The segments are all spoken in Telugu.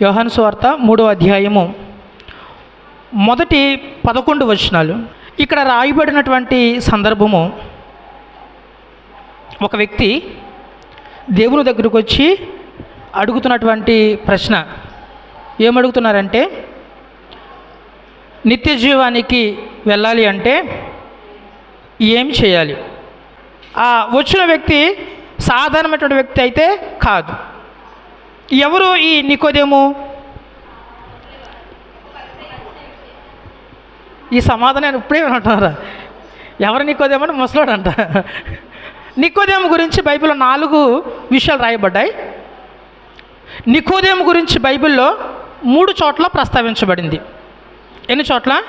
యోహాను సువార్త మూడో అధ్యాయము మొదటి పదకొండు వచనాలు. ఇక్కడ రాయబడినటువంటి సందర్భము ఒక వ్యక్తి దేవుని దగ్గరకు వచ్చి అడుగుతున్నటువంటి ప్రశ్న. ఏమడుగుతున్నారంటే నిత్య జీవానికి వెళ్ళాలి అంటే ఏం చేయాలి? ఆ వచ్చిన వ్యక్తి సాధారణమైనటువంటి వ్యక్తి అయితే కాదు. ఎవరు ఈ నికోదేము? ఈ సమాధానం ఇప్పుడే అంటున్నారా ఎవరు నికోదేమని అంటే ముసలోడు అంట నికోదేము గురించి బైబిల్లో నాలుగు విషయాలు రాయబడ్డాయి. నికోదేము గురించి బైబిల్లో మూడు చోట్ల ప్రస్తావించబడింది. ఎన్ని చోట్ల?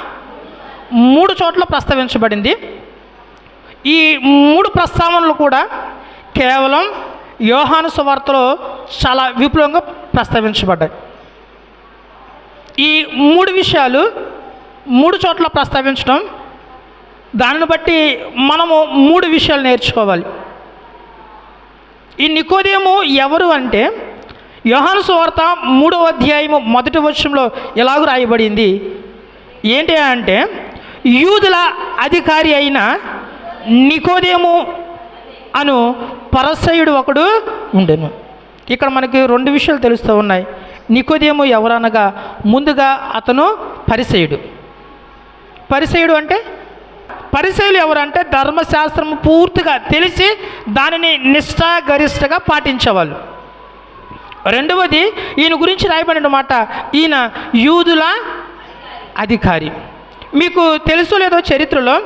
మూడు చోట్ల ప్రస్తావించబడింది. ఈ మూడు ప్రస్తావనలు కూడా కేవలం యోహాను సువార్తలో చాలా విపులంగా ప్రస్తావించబడ్డాయి. ఈ మూడు విషయాలు మూడు చోట్ల ప్రస్తావించడం దానిని బట్టి మనము మూడు విషయాలు నేర్చుకోవాలి. ఈ నికోదేము ఎవరు అంటే యోహాను సువార్త మూడవ అధ్యాయము మొదటి వర్షంలో ఎలాగో రాయబడింది? ఏంటి అంటే యూదుల అధికారి అయిన నికోదేము అను పరసయుడు ఒకడు ఉండెను. ఇక్కడ మనకి రెండు విషయాలు తెలుస్తూ ఉన్నాయి. నికోదేము ఎవరనగా ముందుగా అతను పరిసయుడు. పరిసయుడు అంటే పరిశైలు ఎవరంటే ధర్మశాస్త్రం పూర్తిగా తెలిసి దానిని నిష్ఠాగరిష్టగా పాటించేవాళ్ళు. రెండవది ఈయన గురించి రాయబడినమాట ఈయన యూదుల అధికారి. మీకు తెలుసు లేదో చరిత్రలో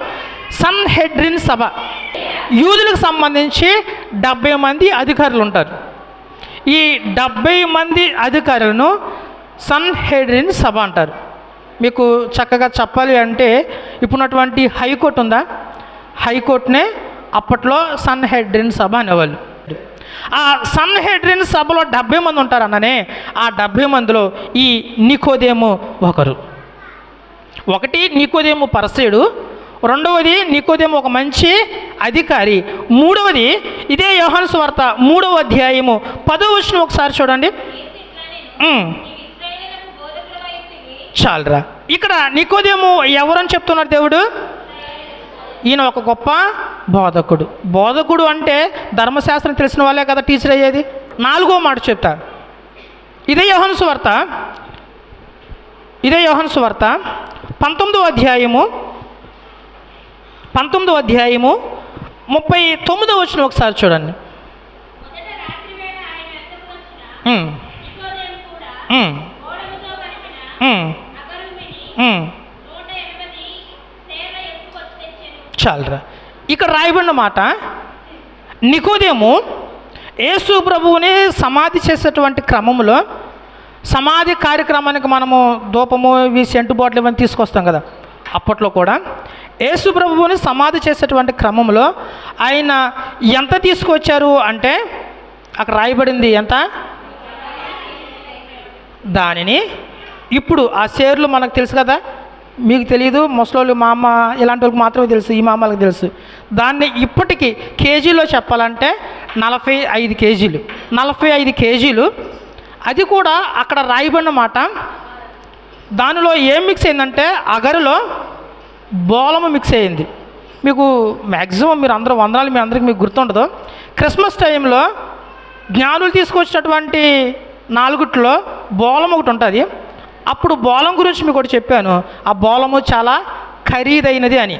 సన్ హెడ్రిన్ సభ. యూదులకు సంబంధించి డెబ్బై మంది అధికారులు ఉంటారు. ఈ డెబ్బై మంది అధికారులను సన్ హెడ్రిన్ సభ అంటారు. మీకు చక్కగా చెప్పాలి అంటే ఇప్పుడున్నటువంటి హైకోర్టు ఉందా? హైకోర్టునే అప్పట్లో సన్ హెడ్రిన్ సభ అనేవాళ్ళు. ఆ సన్ హెడ్రిన్ సభలో డెబ్బై మంది ఉంటారు అన్ననే ఆ డెబ్బై మందిలో ఈ నికోదేము ఒకరు. ఒకటి నికోదేము పరసేయుడు రెండవది నికోదేము ఒక మంచి అధికారి. మూడవది ఇదే యోహాను స్వార్త మూడవ అధ్యాయము. పదో వచ్చిన ఒకసారి చూడండి. చాలరా. ఇక్కడ నికోదేము ఎవరని చెప్తున్నారు దేవుడు? ఈయన ఒక గొప్ప బోధకుడు. బోధకుడు అంటే ధర్మశాస్త్రం తెలిసిన వాళ్ళే కదా టీచర్ అయ్యేది? నాలుగో మాట చెప్తా. ఇదే యోహన్ సువార్త. ఇదే యోహన్ సువార్త. పంతొమ్మిదో అధ్యాయము. పంతొమ్మిదో అధ్యాయము ముప్పై తొమ్మిదో వచ్చిన ఒకసారి చూడండి. చాలరా. ఇక్కడ రాయబడిన మాట నికోదేము యేసు ప్రభువుని సమాధి చేసేటువంటి క్రమంలో సమాధి కార్యక్రమానికి మనము దూపము ఇవి సెంటు బాటిల్ ఇవన్నీ తీసుకొస్తాం కదా. అప్పట్లో కూడా యేసు ప్రభువుని సమాధి చేసేటువంటి క్రమంలో ఆయన ఎంత తీసుకొచ్చారు అంటే అక్కడ రాయబడింది ఎంత? దానిని ఇప్పుడు ఆ షేర్లు మనకు తెలుసు కదా మీకు తెలియదు ముసలోళ్ళు మా అమ్మ ఇలాంటి వాళ్ళకి మాత్రమే తెలుసు ఈ మామలకు తెలుసు. దాన్ని ఇప్పటికీ కేజీలో చెప్పాలంటే నలభై ఐదు కేజీలు నలభై ఐదు కేజీలు. అది కూడా అక్కడ రాయబడిన మాట దానిలో ఏం మిక్స్ అయిందంటే అగరులో బోలము మిక్స్ అయింది. మీకు మ్యాక్సిమం మీరు అందరూ వందనాలు మీ అందరికి మీకు గుర్తుండదు. క్రిస్మస్ టైంలో జ్ఞానులు తీసుకొచ్చినటువంటి నాలుగుట్లో బోలం ఒకటి ఉంటుంది. అప్పుడు బోలం గురించి మీకు ఒకటి చెప్పాను. ఆ బోలము చాలా ఖరీదైనది అని.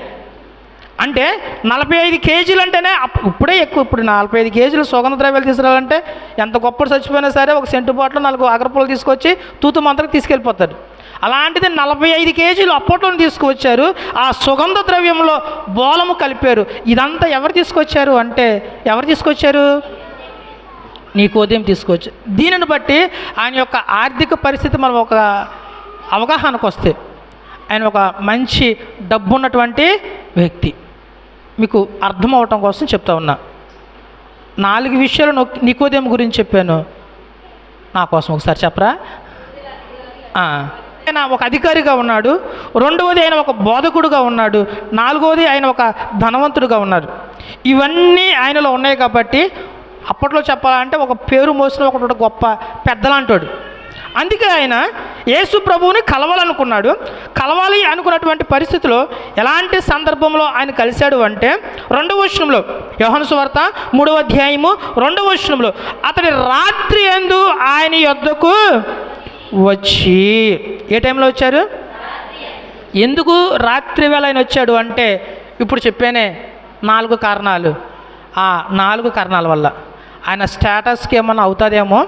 అంటే నలభై ఐదు కేజీలు అంటేనే అప్- ఇప్పుడే ఎక్కువ ఇప్పుడు నలభై ఐదు కేజీలు సుగంధ ద్రవ్యాలు తీసుకురావాలంటే ఎంత గొప్ప చచ్చిపోయినా సరే ఒక సెంటు బాటిల్ నాలుగు అగరపులు తీసుకొచ్చి తూతు మంత్రం తీసుకెళ్ళిపోతాడు. అలాంటిది నలభై ఐదు కేజీలు అప్పట్లో తీసుకువచ్చారు. ఆ సుగంధ ద్రవ్యంలో బోలము కలిపారు. ఇదంతా ఎవరు తీసుకొచ్చారు అంటే ఎవరు తీసుకొచ్చారు? నీకు ఉదయం తీసుకోవచ్చు దీనిని బట్టి ఆయన యొక్క ఆర్థిక పరిస్థితి మనం ఒక అవగాహనకు వస్తే ఆయన ఒక మంచి డబ్బు ఉన్నటువంటి వ్యక్తి. మీకు అర్థం అవటం కోసం చెప్తా ఉన్నా. నాలుగు విషయాలు నొక్- నికోదేం గురించి చెప్పాను. నా కోసం ఒకసారి చెప్పరా? ఆయన ఒక అధికారిగా ఉన్నాడు. రెండవది ఆయన ఒక బోధకుడుగా ఉన్నాడు. నాలుగవది ఆయన ఒక ధనవంతుడుగా ఉన్నాడు. ఇవన్నీ ఆయనలో ఉన్నాయి కాబట్టి అప్పట్లో చెప్పాలంటే ఒక పేరు మోసిన ఒకటి గొప్ప పెద్దలాంటోడు. అందుకే ఆయన యేసు ప్రభువుని కలవాలనుకున్నాడు. కలవాలి అనుకున్నటువంటి పరిస్థితిలో ఎలాంటి సందర్భంలో ఆయన కలిశాడు అంటే రెండవ వచనంలో యోహాను సువార్త మూడవ అధ్యాయము రెండవ వచనంలో అతడి రాత్రి ఎందు ఆయన యొద్దకు వచ్చి ఏ టైంలో వచ్చారు? ఎందుకు రాత్రి వేళ ఆయన వచ్చాడు అంటే ఇప్పుడు చెప్పానే నాలుగు కారణాలు. ఆ నాలుగు కారణాల వల్ల. ఆయన స్టేటస్కి ఏమన్నా అవుతుందేమో?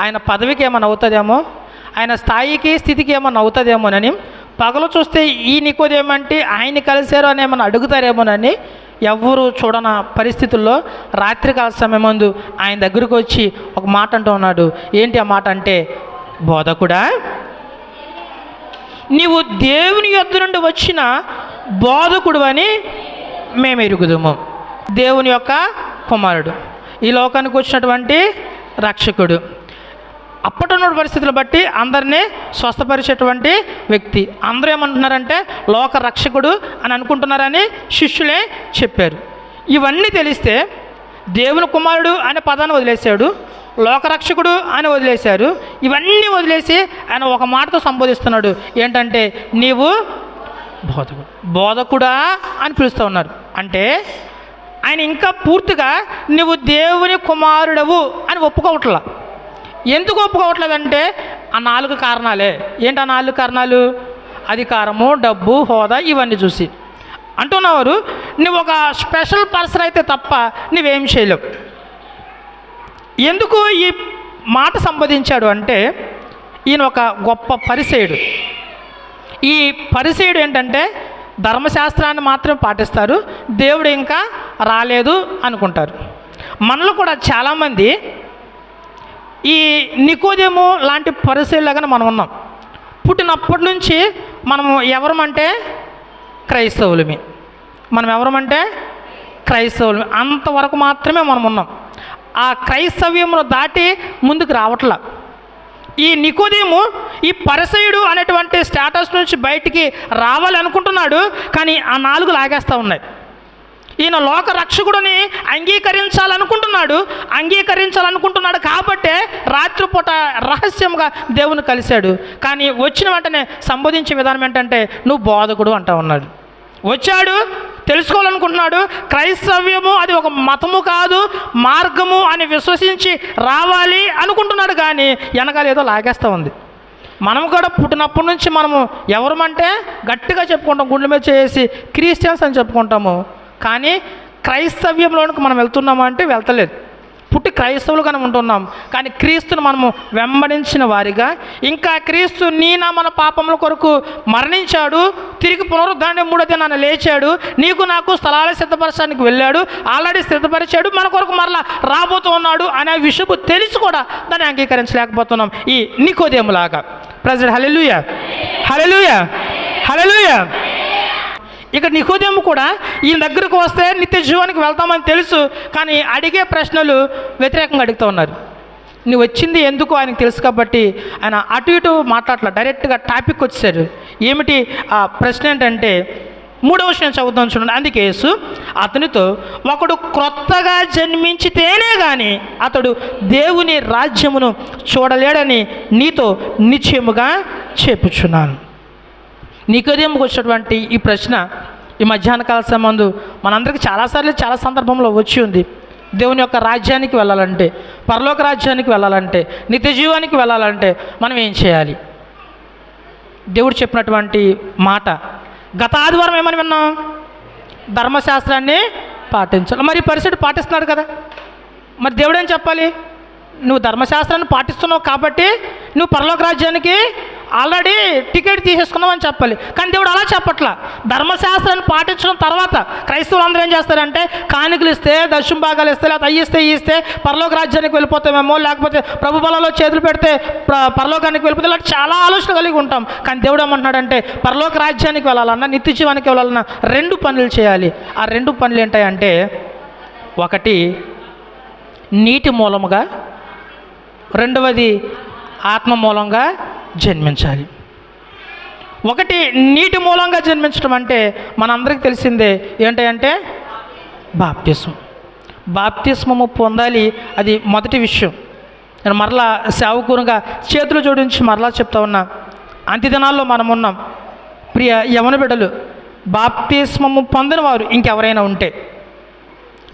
ఆయన పదవికి ఏమన్నా అవుతుందేమో? ఆయన స్థాయికి స్థితికి ఏమన్నా అవుతుందేమోనని. పగలు చూస్తే ఈ నికోదేమంటే ఆయన కలిశారు అని ఏమన్నా అడుగుతారేమోనని ఎవ్వరూ చూడన పరిస్థితుల్లో రాత్రికాల సమయం ముందు ఆయన దగ్గరకు వచ్చి ఒక మాట అంటూ ఉన్నాడు. ఏంటి ఆ మాట అంటే బోధకుడా నీవు దేవుని యొద్ నుండి వచ్చిన బోధకుడు అని మేము ఎరుగుదుము దేవుని యొక్క కుమారుడు. ఈ లోకానికి వచ్చినటువంటి రక్షకుడు. అప్పటి ఉన్న పరిస్థితులు బట్టి అందరినీ స్వస్థపరిచేటువంటి వ్యక్తి. అందరూ ఏమంటున్నారంటే లోక రక్షకుడు అని అనుకుంటున్నారని శిష్యులే చెప్పారు. ఇవన్నీ తెలిస్తే దేవుని కుమారుడు అనే పదాన్ని వదిలేశాడు. లోకరక్షకుడు అని వదిలేశారు. ఇవన్నీ వదిలేసి ఆయన ఒక మాటతో సంబోధిస్తున్నాడు. ఏంటంటే నీవు బోధకుడు బోధకుడా అని పిలుస్తూ ఉన్నారు. అంటే ఆయన ఇంకా పూర్తిగా నువ్వు దేవుని కుమారుడవు అని ఒప్పుకోవట్లా. ఎందుకు ఒప్పుకోవట్లేదంటే ఆ నాలుగు కారణాలే. ఏంటి ఆ నాలుగు కారణాలు? అధికారము డబ్బు హోదా ఇవన్నీ చూసి. అంటున్నవారు నువ్వు ఒక స్పెషల్ పర్సన్ అయితే తప్ప నువ్వేం చేయలేవు. ఎందుకు ఈ మాట సంబోధించాడు అంటే ఈయన ఒక గొప్ప పరిసేయుడు. ఈ పరిసేయుడు ఏంటంటే ధర్మశాస్త్రాన్ని మాత్రం పాటిస్తారు దేవుడు ఇంకా రాలేదు అనుకుంటారు. మనలో కూడా చాలామంది ఈ నికోదేము లాంటి పరిశీలనగా మనం ఉన్నాం. పుట్టినప్పటి నుంచి మనము ఎవరమంటే క్రైస్తవులమి. మనం ఎవరమంటే క్రైస్తవులమి. అంతవరకు మాత్రమే మనం ఉన్నాం. ఆ క్రైస్తవ్యమును దాటి ముందుకు రావట్లా. ఈ నికోదేము ఈ పరిసయుడు అనేటువంటి స్టేటస్ నుంచి బయటికి రావాలి అనుకుంటున్నాడు కానీ ఆ నాలుగు లాగేస్తూ ఉన్నాయి. ఈయన లోక రక్షకుడిని అంగీకరించాలనుకుంటున్నాడు అంగీకరించాలనుకుంటున్నాడు కాబట్టే రాత్రిపూట రహస్యంగా దేవుని కలిశాడు. కానీ వచ్చిన వెంటనే సంబోధించే విధానం ఏంటంటే నువ్వు బోధకుడు అంటా ఉన్నాడు. వచ్చాడు తెలుసుకోవాలనుకుంటున్నాడు. క్రైస్తవ్యము అది ఒక మతము కాదు మార్గము అని విశ్వసించి రావాలి అనుకుంటున్నాడు కానీ వెనకాల ఏదో లాగేస్తూ ఉంది. మనం కూడా పుట్టినప్పటి నుంచి మనము ఎవరమంటే గట్టిగా చెప్పుకుంటాం గుండె మీద చేసి క్రిస్టియన్స్ అని చెప్పుకుంటాము. కానీ క్రైస్తవ్యంలోనికి మనం వెళ్తున్నామా అంటే వెళ్తలేదు. పుట్టి క్రైస్తవులుగానే ఉంటున్నాం. కానీ క్రీస్తును మనము వెంబడించిన వారిగా ఇంకా క్రీస్తు నీనా మన పాపముల కొరకు మరణించాడు తిరిగి పునరుద్ధాన్ని మూడో దినాన్ని లేచాడు నీకు నాకు స్థలాలు సిద్ధపరచడానికి వెళ్ళాడు ఆల్రెడీ సిద్ధపరిచాడు మన కొరకు మరలా రాబోతూ ఉన్నాడు అనే విషయము తెలిసి కూడా దాన్ని అంగీకరించలేకపోతున్నాం. ఈ నికోదేములాగా. ప్రజెంట్ హలెలుయ హలెలుయ హలెలుయ ఇక నికోదేము కూడా ఈ దగ్గరకు వస్తే నిత్య జీవానికి వెళ్తామని తెలుసు కానీ అడిగే ప్రశ్నలు వ్యతిరేకంగా అడుగుతూ ఉన్నారు. నువ్వు వచ్చింది ఎందుకు ఆయనకు తెలుసు కాబట్టి ఆయన అటు ఇటు మాట్లాడలే డైరెక్ట్గా టాపిక్ వచ్చారు ఏమిటి ఆ ప్రశ్న ఏంటంటే మూడవ విషయం చదువుతాం చూడండి. అందుకే యేసు అతనితో ఒకడు క్రొత్తగా జన్మించితేనే కానీ అతడు దేవుని రాజ్యమును చూడలేడని నీతో నిశ్చయముగా చెప్పుచున్నాను. నికోదేముకు వచ్చినటువంటి ఈ ప్రశ్న ఈ మధ్యాహ్న కాల సంబంధు మనందరికీ చాలాసార్లు చాలా సందర్భంలో వచ్చి ఉంది. దేవుని యొక్క రాజ్యానికి వెళ్ళాలంటే పరలోక రాజ్యానికి వెళ్ళాలంటే నిత్య జీవానికి వెళ్ళాలంటే మనం ఏం చేయాలి? దేవుడు చెప్పినటువంటి మాట గత ఆదివారం ఏమని విన్నాం? ధర్మశాస్త్రాన్ని పాటించాలి. మరి పరిస్థితి పాటిస్తున్నాడు కదా. మరి దేవుడు ఏం చెప్పాలి? నువ్వు ధర్మశాస్త్రాన్ని పాటిస్తున్నావు కాబట్టి నువ్వు పరలోక రాజ్యానికి ఆల్రెడీ టికెట్ తీసేసుకున్నామని చెప్పాలి. కానీ దేవుడు అలా చెప్పట్లా. ధర్మశాస్త్రాన్ని పాటించడం తర్వాత క్రైస్తవులు అందరూ ఏం చేస్తారంటే కానుకలు ఇస్తే దశం భాగాలు ఇస్తే లేకపోతే అయ్యిస్తే ఇస్తే పరలోక రాజ్యానికి వెళ్ళిపోతామేమో లేకపోతే ప్రభు బలంలో చేతులు పెడితే పరలోకానికి వెళ్ళిపోతే ఇలా చాలా ఆలోచన కలిగి ఉంటాం. కానీ దేవుడు ఏమంటున్నాడంటే పరలోక రాజ్యానికి వెళ్ళాలన్నా నిత్య జీవానికి వెళ్ళాలన్నా రెండు పనులు చేయాలి. ఆ రెండు పనులు ఏంటంటే ఒకటి నీటి మూలముగా రెండవది ఆత్మ మూలంగా జన్మించాలి. ఒకటి నీటి మూలంగా జన్మించడం అంటే మనందరికీ తెలిసిందే ఏంటంటే బాప్తిస్మం. బాప్తిస్మము పొందాలి అది మొదటి విషయం. నేను మరలా సేవకునిగా చేతులు జోడించి మరలా చెప్తా ఉన్నా. అంత్య దినాల్లో మనం ఉన్నాం. ప్రియ యవన బిడ్డలు బాప్తిస్మము పొందిన వారు ఇంకెవరైనా ఉంటే.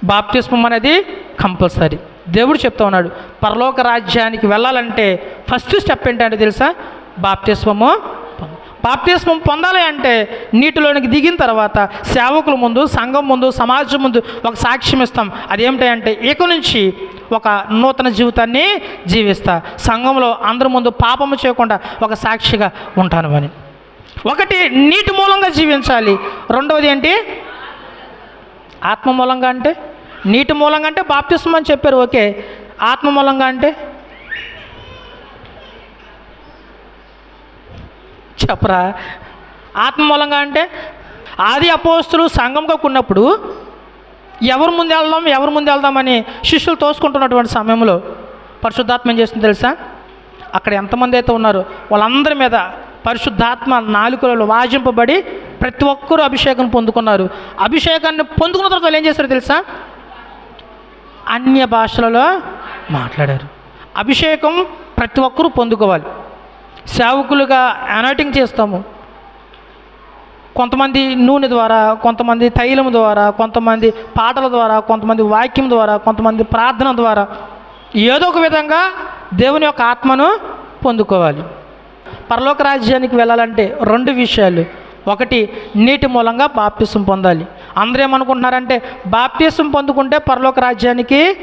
బాప్తిస్మం అనేది కంపల్సరీ. దేవుడు చెప్తా ఉన్నాడు పరలోక రాజ్యానికి వెళ్ళాలంటే ఫస్ట్ స్టెప్ ఏంటంటే తెలుసా? బాప్తిస్వము పొంద- బాప్తిస్మం పొందాలి అంటే నీటిలోనికి దిగిన తర్వాత సేవకుల ముందు సంఘం ముందు సమాజం ముందు ఒక సాక్ష్యం ఇస్తాం. అదేమిటంటే ఇక నుంచి ఒక నూతన జీవితాన్ని జీవిస్తా. సంఘంలో అందరి ముందు పాపము చేయకుండా ఒక సాక్షిగా ఉంటాను అని. ఒకటి నీటి మూలంగా జీవించాలి. రెండవది ఏంటి? ఆత్మ మూలంగా అంటే? నీటి మూలంగా అంటే బాప్తిస్మం అని చెప్పారు ఓకే. ఆత్మ మూలంగా అంటే? చెప్పరా? ఆత్మ మూలంగా అంటే ఆది అపోస్తులు సంఘంగా ఉన్నప్పుడు ఎవరి ముందు వెళ్దాం ఎవరి ముందు వెళ్దామని శిష్యులు తోసుకుంటున్నటువంటి సమయంలో పరిశుద్ధాత్మ ఏం చేస్తుంది తెలుసా? అక్కడ ఎంతమంది అయితే ఉన్నారో వాళ్ళందరి మీద పరిశుద్ధాత్మ నాలుకలలో వాజింపబడి ప్రతి ఒక్కరూ అభిషేకం పొందుకున్నారు. అభిషేకాన్ని పొందుకున్న తర్వాత వాళ్ళు ఏం చేశారు తెలుసా? అన్య భాషలలో మాట్లాడారు. అభిషేకం ప్రతి ఒక్కరూ పొందుకోవాలి. సేవకులుగా అనాటింగ్ చేస్తాము. కొంతమంది నూనె ద్వారా కొంతమంది తైలం ద్వారా కొంతమంది పాటల ద్వారా కొంతమంది వాక్యం ద్వారా కొంతమంది ప్రార్థన ద్వారా ఏదో ఒక విధంగా దేవుని యొక్క ఆత్మను పొందుకోవాలి. పరలోక రాజ్యానికి వెళ్ళాలంటే రెండు విషయాలు. ఒకటి నీటి మూలంగా బాప్తిసం పొందాలి. అందరూ ఏమనుకుంటున్నారంటే బాప్తీసం పొందుకుంటే పరలోక రాజ్యానికి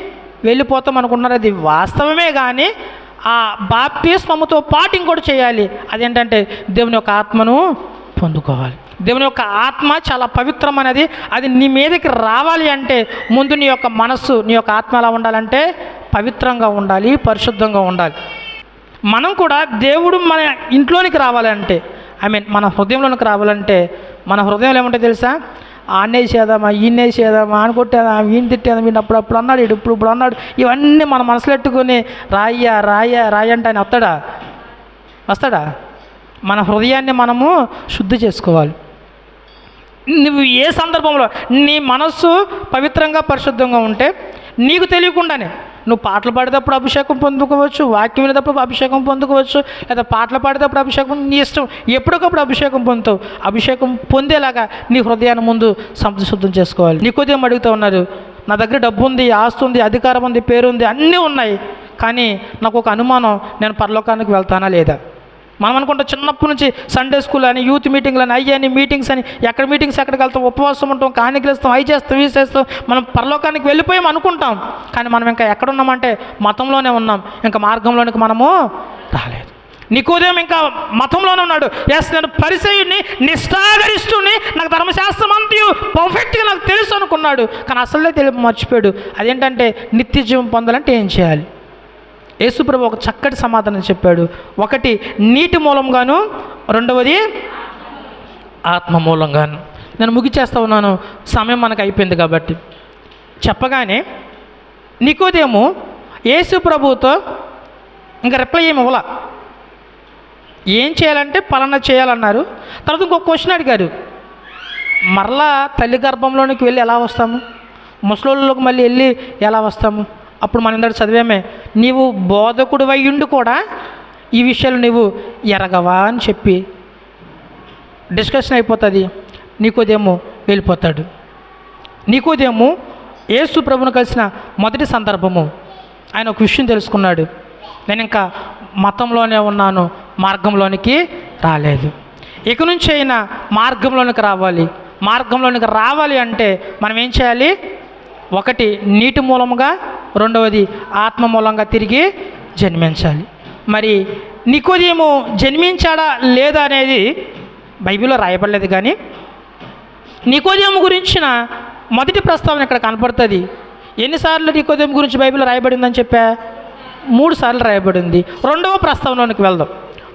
వెళ్ళిపోతాం అనుకుంటున్నారు. అది వాస్తవమే కానీ ఆ బాప్తీస్మముతో పాటు ఇంకోటి చేయాలి. అదేంటంటే దేవుని యొక్క ఆత్మను పొందుకోవాలి. దేవుని యొక్క ఆత్మ చాలా పవిత్రమైనది. అది నీ మీదకి రావాలి అంటే ముందు నీ యొక్క మనస్సు నీ యొక్క ఆత్మ ఎలా ఉండాలంటే పవిత్రంగా ఉండాలి పరిశుద్ధంగా ఉండాలి. మనం కూడా దేవుడు మన ఇంట్లోనికి రావాలంటే ఐ మీన్ మన హృదయంలోనికి రావాలంటే మన హృదయంలో ఏముంటాయి తెలుసా? ఆన్నేసేదామా ఈయనేసేదామా అని కొట్టేదా ఈయన తిట్టేదా వీడిని అప్పుడు అప్పుడు అన్నాడు ఈడు ఇప్పుడు ఇప్పుడు అన్నాడు. ఇవన్నీ మన మనసులో ఎట్టుకొని రాయ్యా రాయ్యా రాయ అంటే ఆయన వస్తాడా? వస్తాడా? మన హృదయాన్ని మనము శుద్ధి చేసుకోవాలి. నువ్వు ఏ సందర్భంలో నీ మనస్సు పవిత్రంగా పరిశుద్ధంగా ఉంటే నీకు తెలియకుండానే నువ్వు పాటలు పాడేటప్పుడు అభిషేకం పొందుకోవచ్చు వాక్యం వినేటప్పుడు అభిషేకం పొందుకోవచ్చు లేదా పాటలు పాడేటప్పుడు అభిషేకం నీ ఇష్టం. ఎప్పటికప్పుడు అభిషేకం పొందుతావు. అభిషేకం పొందేలాగా నీ హృదయాన్ని ముందు సంశుద్ధం చేసుకోవాలి. నీకు ఉదయం అడుగుతూ ఉన్నారు నా దగ్గర డబ్బు ఉంది ఆస్తి ఉంది అధికారం ఉంది పేరు ఉంది అన్నీ ఉన్నాయి. కానీ నాకు ఒక అనుమానం నేను పరలోకానికి వెళ్తానా లేదా? మనం అనుకుంటాం చిన్నప్పటి నుంచి సండే స్కూల్ అని యూత్ మీటింగ్లు అని అయ్యి అని మీటింగ్స్ అని ఎక్కడ మీటింగ్స్ ఎక్కడికి వెళ్తాం ఉపవాసం ఉంటాం కానికలు ఇస్తాం అవి చేస్తాం ఇవి చేస్తాం మనం పరలోకానికి వెళ్ళిపోయాం అనుకుంటాం. కానీ మనం ఇంకా ఎక్కడ ఉన్నామంటే మతంలోనే ఉన్నాం. ఇంకా మార్గంలోనికి మనము రాలేదు. నికోదేం ఇంకా మతంలోనే ఉన్నాడు. ఎస్ నేను పరిచయుడిని నిష్ఠాగరిస్తుని నాకు ధర్మశాస్త్రం అంతయు పర్ఫెక్ట్గా నాకు తెలుసు అనుకున్నాడు. కానీ అసలే తెలిపి మర్చిపోయాడు. అదేంటంటే నిత్య జీవం పొందాలంటే ఏం చేయాలి? యేసుప్రభు ఒక చక్కటి సమాధానం చెప్పాడు. ఒకటి నీటి మూలంగాను రెండవది ఆత్మ మూలంగాను. నేను ముగిచేస్తా ఉన్నాను. సమయం మనకు అయిపోయింది కాబట్టి. చెప్పగానే నికోదేము యేసు ప్రభువుతో ఇంకా రిప్లై ఏమి ఇవ్వాల? ఏం చేయాలంటే పలానా చేయాలన్నారు. తర్వాత ఇంకొక క్వశ్చన్ అడిగారు. మరలా తల్లి గర్భంలోనికి వెళ్ళి ఎలా వస్తాము? ముసలోళ్ళకి మళ్ళీ వెళ్ళి ఎలా వస్తాము? అప్పుడు మన ఇందాక చదివామే నీవు బోధకుడు అయ్యుండి కూడా ఈ విషయాలు నీవు ఎరగవా? అని చెప్పి డిస్కషన్ అయిపోతుంది. నీకోదేమో వెళ్ళిపోతాడు. నీకోదేమో ఏసు ప్రభును కలిసిన మొదటి సందర్భము. ఆయన ఒక విషయం తెలుసుకున్నాడు. నేను ఇంకా మతంలోనే ఉన్నాను మార్గంలోనికి రాలేదు. ఇక నుంచి అయినా మార్గంలోనికి రావాలి. మార్గంలోనికి రావాలి అంటే మనం ఏం చేయాలి? ఒకటి నీటి మూలముగా రెండవది ఆత్మ మూలంగా తిరిగి జన్మించాలి. మరి నికోదేమో జన్మించాడా లేదా అనేది బైబిల్లో రాయబడలేదు కానీ నికోదేము గురించిన మొదటి ప్రస్తావన ఇక్కడ కనపడుతుంది. ఎన్నిసార్లు నికోదేము గురించి బైబిల్ రాయబడిందని చెప్పా? మూడు సార్లు రాయబడింది. రెండవ ప్రస్తావనలోనికి వెళ్దాం.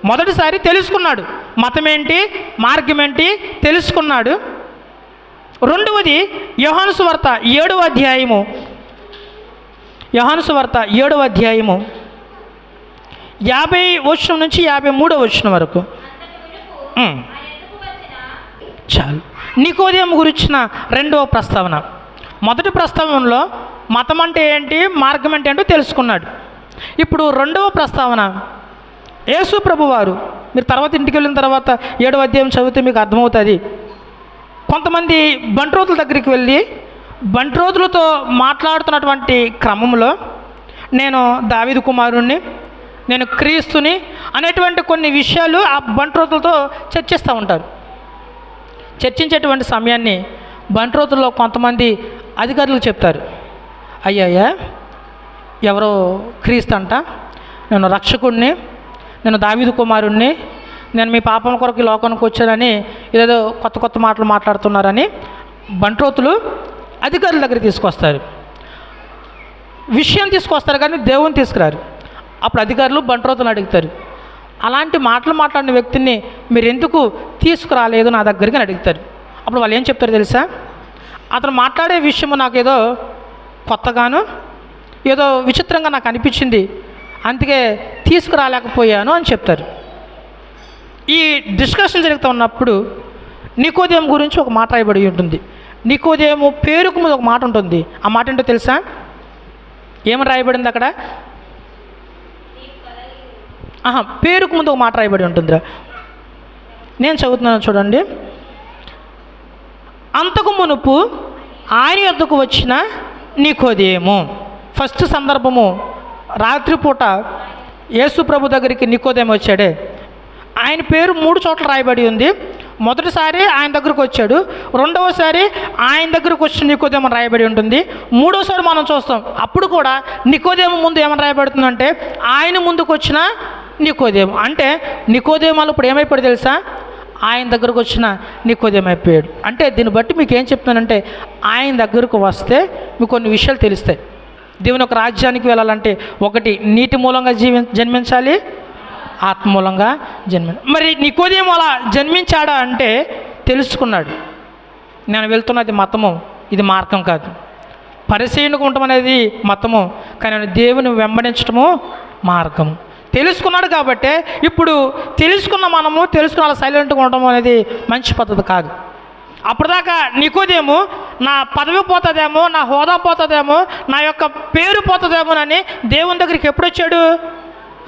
మొదటిసారి తెలుసుకున్నాడు. మతం ఏంటి మార్గం ఏంటి తెలుసుకున్నాడు. రెండవది యోహాను వార్త ఏడవ అధ్యాయము. యోహాను వార్త ఏడవ అధ్యాయము. యాభై వచనం నుంచి యాభై మూడో వచనం వరకు. చాలు. నికోదయం గురించిన రెండవ ప్రస్తావన. మొదటి ప్రస్తావనలో మతం అంటే ఏంటి మార్గం అంటే ఏంటో తెలుసుకున్నాడు. ఇప్పుడు రెండవ ప్రస్తావన. యేసు ప్రభువారు. మీరు తర్వాత ఇంటికి వెళ్ళిన తర్వాత ఏడవ అధ్యాయం చదివితే మీకు అర్థమవుతుంది. కొంతమంది బంట్రోతుల దగ్గరికి వెళ్ళి బంట్రోతులతో మాట్లాడుతున్నటువంటి క్రమంలో నేను దావిదు కుమారుణ్ణి నేను క్రీస్తుని అనేటువంటి కొన్ని విషయాలు ఆ బంట్రోతులతో చర్చిస్తూ ఉంటారు. చర్చించేటువంటి సమయాన్ని బంట్రోతుల్లో కొంతమంది అధికారులు చెప్తారు. అయ్యయ్యా ఎవరో క్రీస్తు అంట నేను రక్షకుణ్ణి నేను దావిదు కుమారుణ్ణి నేను మీ పాపం కొరకు ఈ లోకానికి వచ్చానని ఏదో కొత్త కొత్త మాటలు మాట్లాడుతున్నారని బంట్రోతులు అధికారుల దగ్గర తీసుకొస్తారు. విషయం తీసుకొస్తారు కానీ దేవుని తీసుకురారు. అప్పుడు అధికారులు బంట్రోతులు అడుగుతారు. అలాంటి మాటలు మాట్లాడిన వ్యక్తిని మీరు ఎందుకు తీసుకురాలేదు నా దగ్గరికి అని అడుగుతారు. అప్పుడు వాళ్ళు ఏం చెప్తారు తెలుసా? అతను మాట్లాడే విషయము నాకేదో కొత్తగాను ఏదో విచిత్రంగా నాకు అనిపించింది. అందుకే తీసుకురాలేకపోయాను అని చెప్తారు. ఈ డిస్కషన్ జరుగుతూ ఉన్నప్పుడు నికోదేం గురించి ఒక మాట రాయబడి ఉంటుంది? నికోదేము పేరుకు మీద ఒక మాట ఉంటుంది. ఆ మాట ఏంటో తెలుసా? ఏమి రాయబడింది అక్కడ? ఆహా పేరుకు ముందు ఒక మాట రాయబడి ఉంటుందిరా. నేను చదువుతున్నాను చూడండి. అంతకు మునుపు ఆయన యొద్దకు వచ్చిన నికోదేము? ఫస్ట్ సందర్భము రాత్రిపూట యేసు ప్రభు దగ్గరికి నికోదేము వచ్చాడే? ఆయన పేరు మూడు చోట్ల రాయబడి ఉంది. మొదటిసారి ఆయన దగ్గరకు వచ్చాడు. రెండవసారి ఆయన దగ్గరకు వచ్చి నికోదేమని రాయబడి ఉంటుంది. మూడోసారి మనం చూస్తాం. అప్పుడు కూడా నికోదేమ ముందు ఏమని రాయబడుతుందంటే ఆయన ముందుకు వచ్చిన నికోదేము. అంటే నికోదేమాలు ఇప్పుడు ఏమైపోయాడు తెలుసా? ఆయన దగ్గరకు వచ్చిన నికోదేం అయిపోయాడు. అంటే దీన్ని బట్టి మీకు ఏం చెప్తున్నానంటే ఆయన దగ్గరకు వస్తే మీకు కొన్ని విషయాలు తెలుస్తాయి. దేవుని ఒక రాజ్యానికి వెళ్ళాలంటే ఒకటి నీటి మూలంగా జీవి జన్మించాలి. ఆత్మ మూలంగా మరి నికోదేమో అలా జన్మించాడా అంటే తెలుసుకున్నాడు. నేను వెళ్తున్నది మతము ఇది మార్గం కాదు. పరిశీలనకు ఉండటం అనేది మతము కానీ దేవుని వెంబడించటము మార్గము. తెలుసుకున్నాడు కాబట్టి ఇప్పుడు తెలుసుకున్న మనము తెలుసుకున్న అలా సైలెంట్గా ఉండటం అనేది మంచి పద్ధతి కాదు. అప్పటిదాకా నికోదేమో నా పదవి పోతుందేమో నా హోదా పోతుందేమో నా యొక్క పేరు పోతుందేమోనని దేవుని దగ్గరికి ఎప్పుడు వచ్చాడు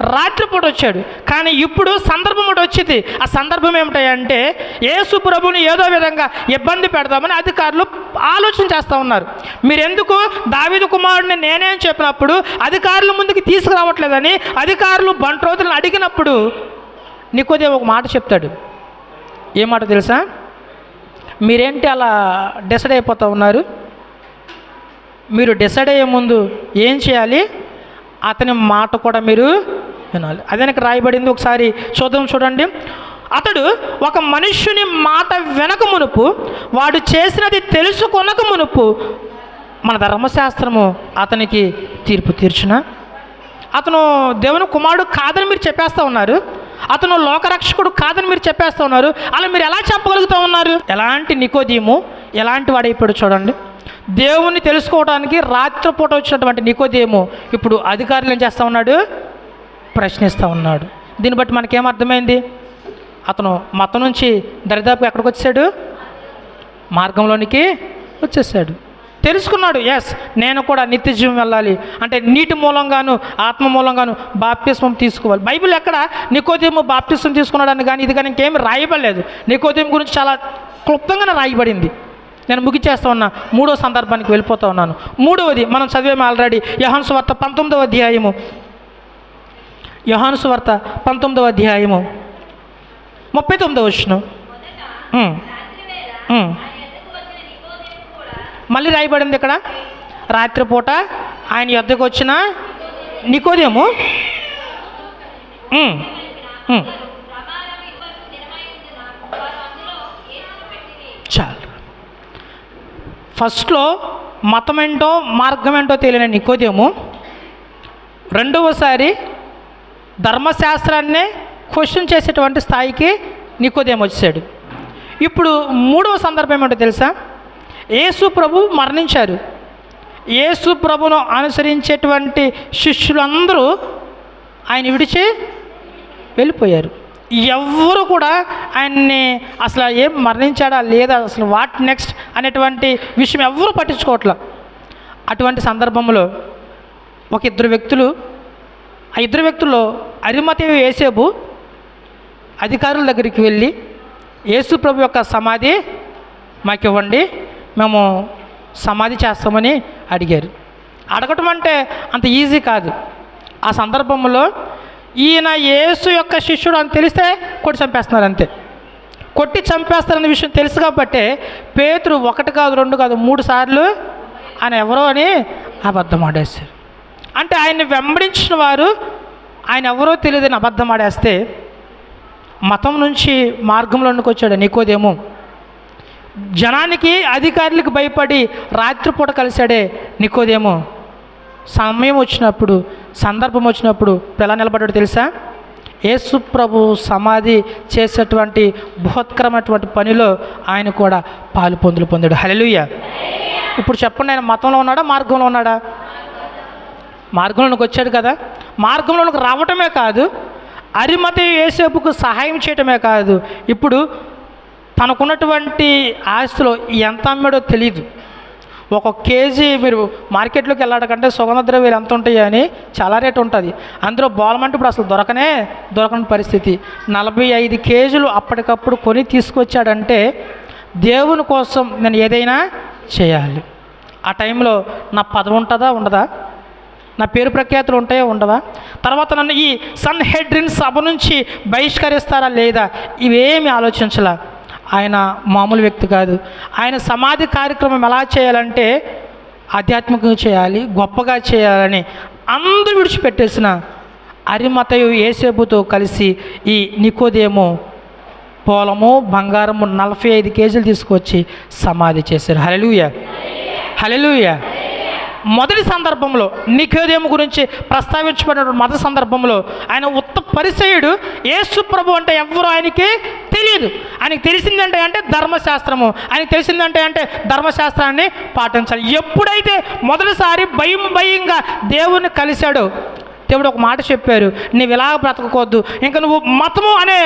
రాత్రిపూట వచ్చాడు. కానీ ఇప్పుడు సందర్భం ఒకటి వచ్చింది. ఆ సందర్భం ఏమిటంటే యేసు ప్రభుని ఏదో విధంగా ఇబ్బంది పెడదామని అధికారులు ఆలోచన చేస్తూ ఉన్నారు. మీరెందుకు? దావిదు కుమారుడిని నేనేం చెప్పినప్పుడు అధికారుల ముందుకు తీసుకురావట్లేదని అధికారులు బంట్రోతులను అడిగినప్పుడు నీకోదేమో ఒక మాట చెప్తాడు. ఏ మాట తెలుసా? మీరేంటి అలా డిసైడ్ అయిపోతూ ఉన్నారు? మీరు డిసైడ్ అయ్యే ముందు ఏం చేయాలి? అతని మాట కూడా మీరు వినాలి. అదే నాకు రాయబడింది ఒకసారి. చూద్దాం చూడండి. అతడు ఒక మనుష్యుని మాట వెనక మునుపు వాడు చేసినది తెలుసుకొనక మునుపు మన ధర్మశాస్త్రము అతనికి తీర్పు తీర్చున? అతను దేవుని కుమారుడు కాదని మీరు చెప్పేస్తూ ఉన్నారు. అతను లోకరక్షకుడు కాదని మీరు చెప్పేస్తూ ఉన్నారు. అలా మీరు ఎలా చెప్పగలుగుతూ ఉన్నారు? ఎలాంటి నికోదీము ఎలాంటి వాడైపోయాడు చూడండి. దేవుణ్ణి తెలుసుకోవడానికి రాత్రిపూట వచ్చినటువంటి నికోదేము ఇప్పుడు అధికారులు ఏం చేస్తూ ఉన్నాడు? ప్రశ్నిస్తూ ఉన్నాడు. దీన్ని బట్టి మనకేం అర్థమైంది? అతను మతం నుంచి దరిదాపు ఎక్కడికి వచ్చాడు? మార్గంలోనికి వచ్చేసాడు. తెలుసుకున్నాడు ఎస్ నేను కూడా నిత్య జీవం వెళ్ళాలి. అంటే నీటి మూలంగాను ఆత్మ మూలంగాను బాప్తిస్మం తీసుకోవాలి. బైబిల్ ఎక్కడ? నికోదేము బాప్తిస్మం తీసుకున్నాడని కానీ ఇది కానీ ఇంకేమి రాయబడలేదు. నికోదేము గురించి చాలా క్లుప్తంగానే రాయబడింది. నేను ముగిచేస్తూ ఉన్నా. మూడో సందర్భానికి వెళ్ళిపోతా ఉన్నాను. మూడవది మనం చదివేము ఆల్రెడీ యహాను వార్త పంతొమ్మిదవ అధ్యాయము. యోహాను వార్త పంతొమ్మిదవ అధ్యాయము. ముప్పై తొమ్మిదవ వచ్చిన మళ్ళీ రాయబడింది ఇక్కడ రాత్రిపూట ఆయన యొద్దకు వచ్చిన నికోదేము? చాలు. ఫస్ట్లో మతం ఏంటో మార్గం ఏంటో తెలియని నికోదేము. రెండవసారి ధర్మశాస్త్రాన్నే క్వశ్చన్ చేసేటువంటి స్థాయికి నికోదేము వచ్చాడు. ఇప్పుడు మూడవ సందర్భం ఏమిటో తెలుసా? యేసు ప్రభు మరణించారు. యేసు ప్రభును అనుసరించేటువంటి శిష్యులందరూ ఆయన విడిచి వెళ్ళిపోయారు. ఎవ్వరు కూడా ఆయన్ని అసలు ఏం మరణించాడా లేదా అసలు వాట్ నెక్స్ట్ అనేటువంటి విషయం ఎవ్వరూ పట్టించుకోవట్లా? అటువంటి సందర్భంలో ఒక ఇద్దరు వ్యక్తులు ఆ ఇద్దరు వ్యక్తుల్లో అరిమతి ఏసేబు అధికారుల దగ్గరికి వెళ్ళి యేసు ప్రభు యొక్క సమాధి మాకు ఇవ్వండి మేము సమాధి చేస్తామని అడిగారు. అడగటం అంటే అంత ఈజీ కాదు. ఆ సందర్భంలో ఈయన యేసు యొక్క శిష్యుడు అని తెలిస్తే కొట్టి చంపేస్తున్నారు అంతే. కొట్టి చంపేస్తారనే విషయం తెలుసు కాబట్టే పేతురు ఒకటి కాదు రెండు కాదు మూడు సార్లు ఆయన ఎవరో అని అబద్ధం ఆడేశారు. అంటే ఆయన్ని వెంబడించిన వారు ఆయన ఎవరో తెలియదని అబద్ధం ఆడేస్తే మతం నుంచి మార్గంలోనికి వచ్చాడు నీకోదేమో. జనానికి అధికారులకు భయపడి రాత్రిపూట కలిశాడే నీకోదేమో. సమయం వచ్చినప్పుడు సందర్భం వచ్చినప్పుడు ఎలా నిలబడ్డాడు తెలుసా? యేసు ప్రభు సమాధి చేసేటువంటి బృహత్కరమైనటువంటి పనిలో ఆయన కూడా పాలు పొందులు పొందాడు. హలలుయ్య ఇప్పుడు చెప్పండి ఆయన మతంలో ఉన్నాడా మార్గంలో ఉన్నాడా? మార్గంలోకి వచ్చాడు కదా. మార్గంలోకి రావటమే కాదు అరిమతి ఏసేపుకు సహాయం చేయటమే కాదు. ఇప్పుడు తనకున్నటువంటి ఆస్తిలో ఎంత అమ్మాడో తెలియదు ఒక కేజీ మీరు మార్కెట్లోకి వెళ్ళాడకంటే సుగంధ ద్రవ్యాలు ఎంత ఉంటాయి అని చాలా రేటు ఉంటుంది. అందులో బోలమంటే ఇప్పుడు అసలు దొరకనే దొరకని పరిస్థితి. నలభై ఐదు కేజీలు అప్పటికప్పుడు కొని తీసుకొచ్చాడంటే దేవుని కోసం నేను ఏదైనా చేయాలి. ఆ టైంలో నా పదవి ఉంటుందా? ఉండదా? నా పేరు ప్రఖ్యాతులు ఉంటాయో? ఉండవా? తర్వాత నన్ను ఈ సన్ హెడ్రిన్ సభ నుంచి బహిష్కరిస్తారా లేదా? ఇవేమి ఆలోచించలా. ఆయన మామూలు వ్యక్తి కాదు. ఆయన సమాధి కార్యక్రమం ఎలా చేయాలంటే ఆధ్యాత్మికంగా చేయాలి గొప్పగా చేయాలని అందరూ విడిచిపెట్టేసిన అరిమతయు ఏసేపుతో కలిసి ఈ నికోదేమో పొలము బంగారము నలభై ఐదు కేజీలు తీసుకొచ్చి సమాధి చేశారు. హలలుయ హలలుయ మొదటి సందర్భంలో నికోదేము గురించి ప్రస్తావించబడిన మొదటి సందర్భంలో ఆయన ఉత్త పరిచయుడు యేసు ప్రభు అంటే ఎవ్వరు ఆయనకి? తెలియదు. ఆయనకి తెలిసిందంటే అంటే ధర్మశాస్త్రము. ఆయనకి తెలిసిందంటే అంటే ధర్మశాస్త్రాన్ని పాటించాలి. ఎప్పుడైతే మొదటిసారి భయం భయంగా దేవుణ్ణి కలిశాడో దేవుడు ఒక మాట చెప్పారు నీవు ఇలా బ్రతకవద్దు ఇంకా నువ్వు మతము అనే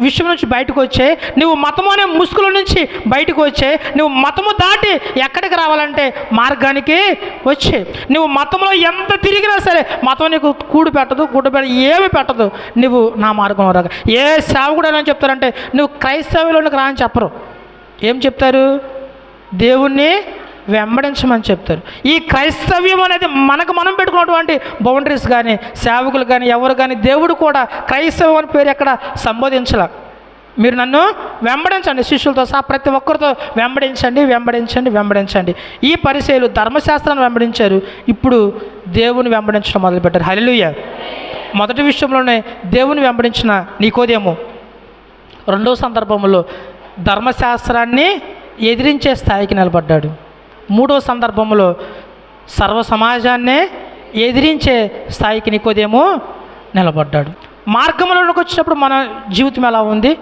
విషయం నుంచి బయటకు వచ్చే నువ్వు మతము అనే ముసుగుల నుంచి బయటకు వచ్చే నువ్వు మతము దాటి ఎక్కడికి రావాలంటే మార్గానికి వచ్చే. నువ్వు మతంలో ఎంత తిరిగినా సరే మతం నీకు కూడు పెట్టదు గుడ్డు పెట్టదు ఏమి పెట్టదు. నువ్వు నా మార్గంలో రాక ఏ సేవకుడు అని చెప్తారంటే నువ్వు క్రైస్తవులోనికి రా అని చెప్పరు. ఏం చెప్తారు? దేవుణ్ణి వెంబడించమని చెప్తారు. ఈ క్రైస్తవ్యం అనేది మనకు మనం పెట్టుకున్నటువంటి బౌండరీస్ కానీ సేవకులు కానీ ఎవరు కానీ దేవుడు కూడా క్రైస్తవం అని పేరు ఎక్కడ సంబోధించాల. మీరు నన్ను వెంబడించండి శిష్యులతో సహా ప్రతి ఒక్కరితో వెంబడించండి వెంబడించండి వెంబడించండి. ఈ పరిచయలు ధర్మశాస్త్రాన్ని వెంబడించారు. ఇప్పుడు దేవుని వెంబడించడం మొదలుపెట్టారు. హల్లెలూయా. మొదటి విషయంలోనే దేవుని వెంబడించిన నీకోదేమో? రెండవ సందర్భంలో ధర్మశాస్త్రాన్ని ఎదిరించే స్థాయికి నిలబడ్డాడు. మూడో సందర్భంలో సర్వ సమాజాన్నే ఎదిరించే స్థాయికి నికోదేమో నిలబడ్డాడు. మార్గంలోకి వచ్చినప్పుడు మన జీవితం ఎలా ఉంది?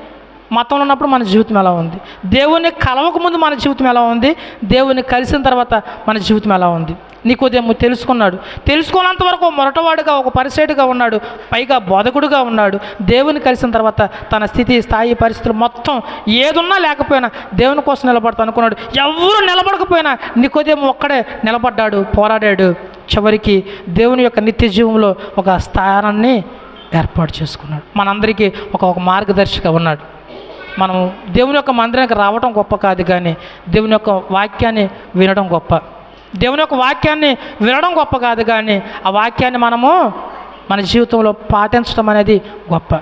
మతంలో ఉన్నప్పుడు మన జీవితం ఎలా ఉంది? దేవుని కలవక ముందు మన జీవితం ఎలా ఉంది? దేవుని కలిసిన తర్వాత మన జీవితం ఎలా ఉంది? నీకోదేమో తెలుసుకున్నాడు. తెలుసుకున్నంత వరకు మొరటవాడుగా ఒక పరిసేటుగా ఉన్నాడు. పైగా బోధకుడుగా ఉన్నాడు. దేవుని కలిసిన తర్వాత తన స్థితి స్థాయి పరిస్థితులు మొత్తం ఏదున్నా లేకపోయినా దేవుని కోసం నిలబడతా అనుకున్నాడు. ఎవరు నిలబడకపోయినా నీకోదేమో ఒక్కడే నిలబడ్డాడు పోరాడాడు. చివరికి దేవుని యొక్క నిత్య జీవంలో ఒక స్థానాన్ని ఏర్పాటు చేసుకున్నాడు. మనందరికీ ఒక ఒక మార్గదర్శిగా ఉన్నాడు. మనం దేవుని యొక్క మందిరానికి రావడం గొప్ప కాదు కానీ దేవుని యొక్క వాక్యాన్ని వినడం గొప్ప. దేవుని యొక్క వాక్యాన్ని వినడం గొప్ప కాదు కానీ ఆ వాక్యాన్ని మనము మన జీవితంలో పాటించడం అనేది గొప్ప.